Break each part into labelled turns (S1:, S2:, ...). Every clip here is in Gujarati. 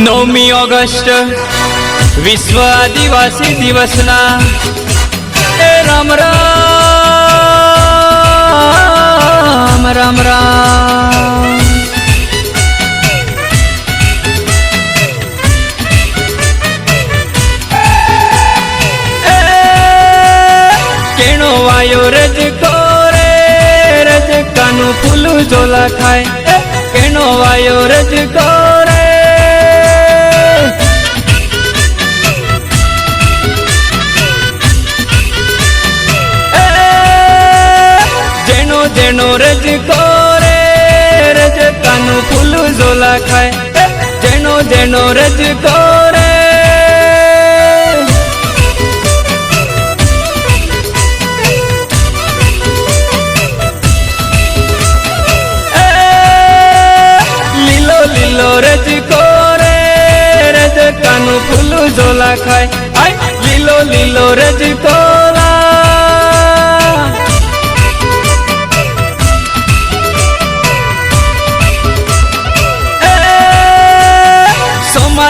S1: નવમી ઓગસ્ટ, વિશ્વ આદિવાસી દિવસના રામ રામ રામ રામ. કેણો વાયો રજ કોરે રજ કાનું ફૂલું જોલા ખાય. જેનો જેનો રજ કોરે એ લીલો લીલો રજકો રે રજ કાનું ફૂલું ઝોલા ખાય આય લીલો લીલો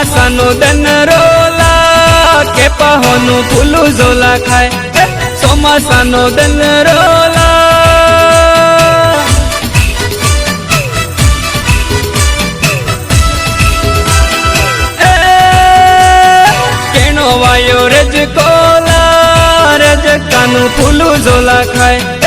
S1: રજકો ચોમાસાનો દન રોલા કે પહોનું ફૂલું ઝોલા ખાય ચોમાસાનો દન રોલા એ કેણો વાયો રજ કોલા રજ કાનું ફૂલું ઝોલા ખાય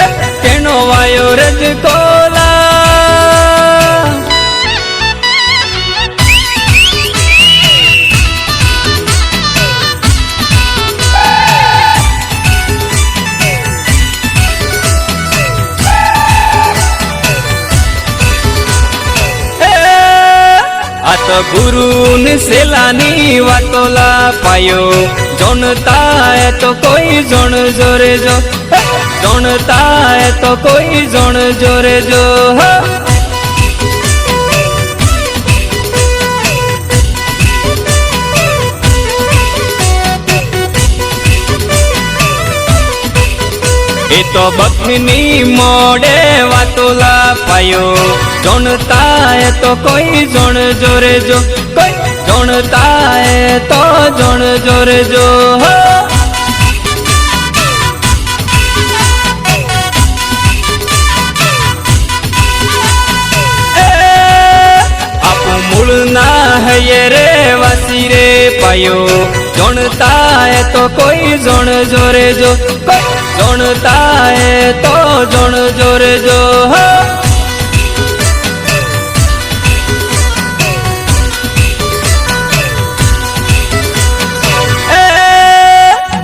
S1: આ તો ગુરુ ને સેલાની વાટોલા પાયો જણતા એ તો કોઈ જણ જોરે જો જણતા એ તો કોઈ જણ જોરે જો હો! તો બકની મોડે વાતોલા પાયો જોણતા એ તો કોઈ જોણ જોરે જો કોઈ જોણતા એ તો જોણ જોરે જો હો! હૈયે રે વાસી રે પાયો. જોણતા એ તો કોઈ જોણ જોરે જો કોઈ જોણતા એ તો જણ જોરે જો, હો!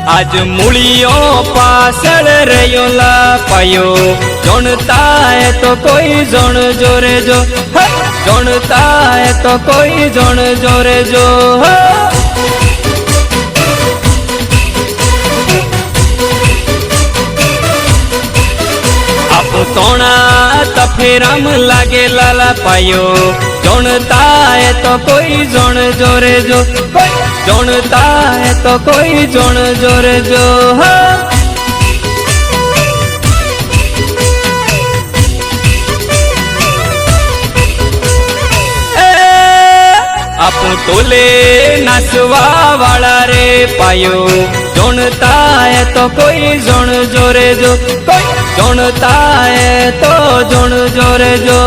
S1: આજ મૂળીઓ પાછળ રહ્યો લાપાયો જોણતા એ તો કોઈ જણ જોરે જો, હે! જોણતા એ તો કોઈ જણ જોરે જો, હો! તફેરામ લાગે લાલા પાયો જોણતા એ તો કોઈ જોણ જોરે જો. જોણતા એ તો કોઈ જોણ જોરે જો. હા! આપું તોલે નાસવા વાળા રે પાયો. જોણતા એ તો કોઈ જોણ જોરે જો. કોઈ જોણતા એ તો જોણ જોરે જો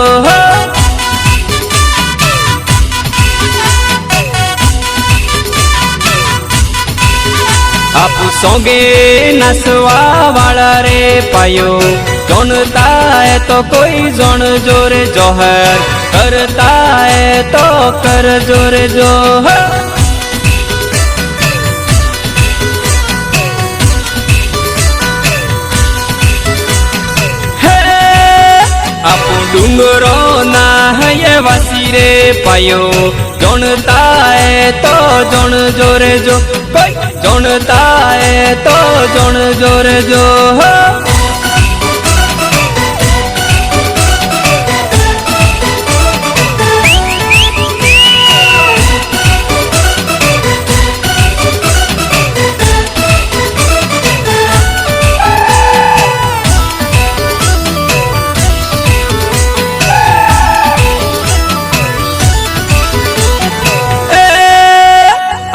S1: આપુ સોગે નસવા વાળા રે પાયો. જોણતા એ તો કોઈ જોણ જોરે જોહર કરતા એ તો કર જોરે જો ડુંગરો ના હૈયે વાસી રે પાયો. જણતા એ તો જણ જોરે જો કોઈ જણતા એ તો જણ જોરે જો હો!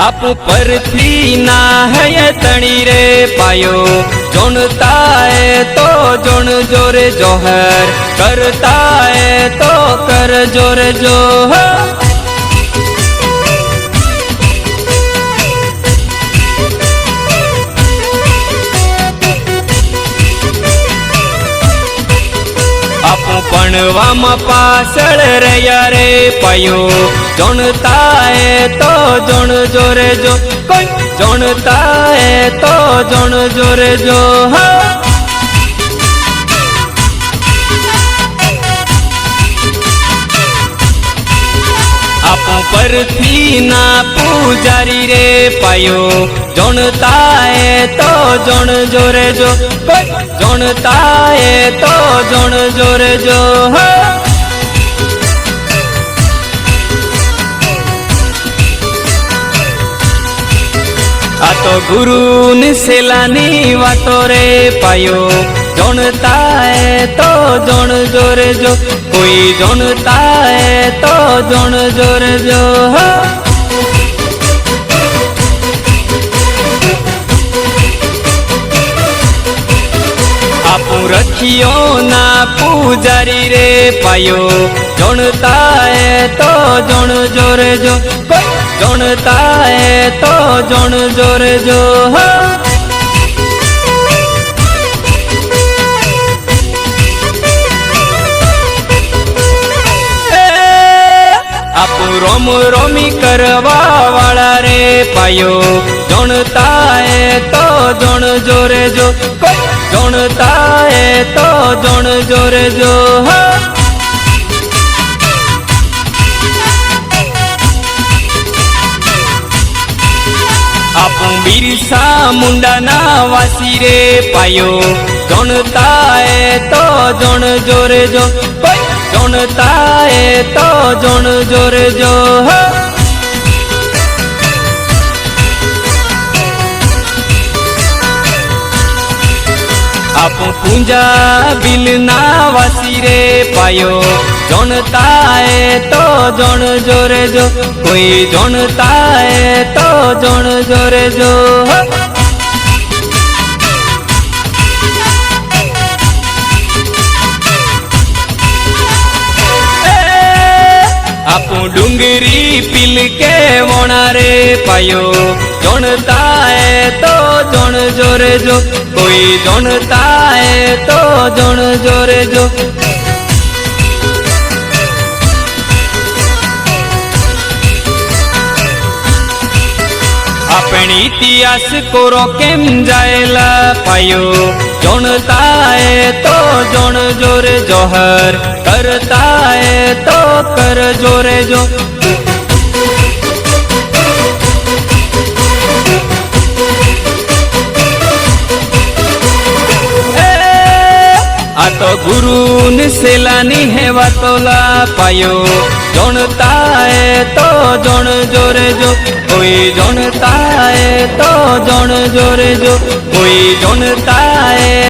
S1: આપું પરથી ના હે તણી રે પાયો જોણતા એ તો જોણ જોરે જોહર કરતા એ તો કર જોરે જોહર આપું ભણવામાં પાછળ રહ્યા રે પયો. જણતા એ તો જણ જોરે જો કોઈ જણતા એ તો જણ જોરે જો હા. ના પૂજારી રે પાયો. જણતા એ તો જણ જોરે જો. જણતા એ તો જણ જોરે જો. આ તો ગુરુ ની સેલાની વાતો રે પાયો. જોણતા એ તો જણ જોરે જો કોઈ જણતાએ તો જણ જોરે જો હા. આપું રખિયો ના પૂજારી રે પાયો. જણતાએ તો જણ જોરે જો કોઈ જોણતા એ તો જણ જોરે જો હા. રોમ રોમી કરવા વાળા રે પાયો. જોણતા એ તો જોણ જોરે જો. જોણતા એ તો જોણ જોરે જો. હા. આપું બિરસા મુંડાના વાસી રે પાયો. જોણતા એ તો જોણ જોરે જો. જોણતા એ તો જોણ જોરે જો. આપું પૂંજા બિલ ના વસીરે પાયો. જોણતા એ તો જણ જોરે જો કોઈ જોણતા એ તો જણ જોરે જો હા ડુંગરી પીલ કે વોણા રે પાયો? જણતા એ તો જણ જોરે જો કોઈ જણતા એ તો જણ જોરે જો આપણે ઇતિહાસ કોરો કેમ જાયેલા પાયો? જોણતા એ તો જોણ જોરે જોહર કરતા એ તો કર જોરે જો. આ તો ગુરુ ને સેલાની હે વાતોલા પાયો. જોણતા એ તો જોણ જોરે જો. કોઈ જોણતા એ તો જણ જોરે જો કોઈ જોણતા એ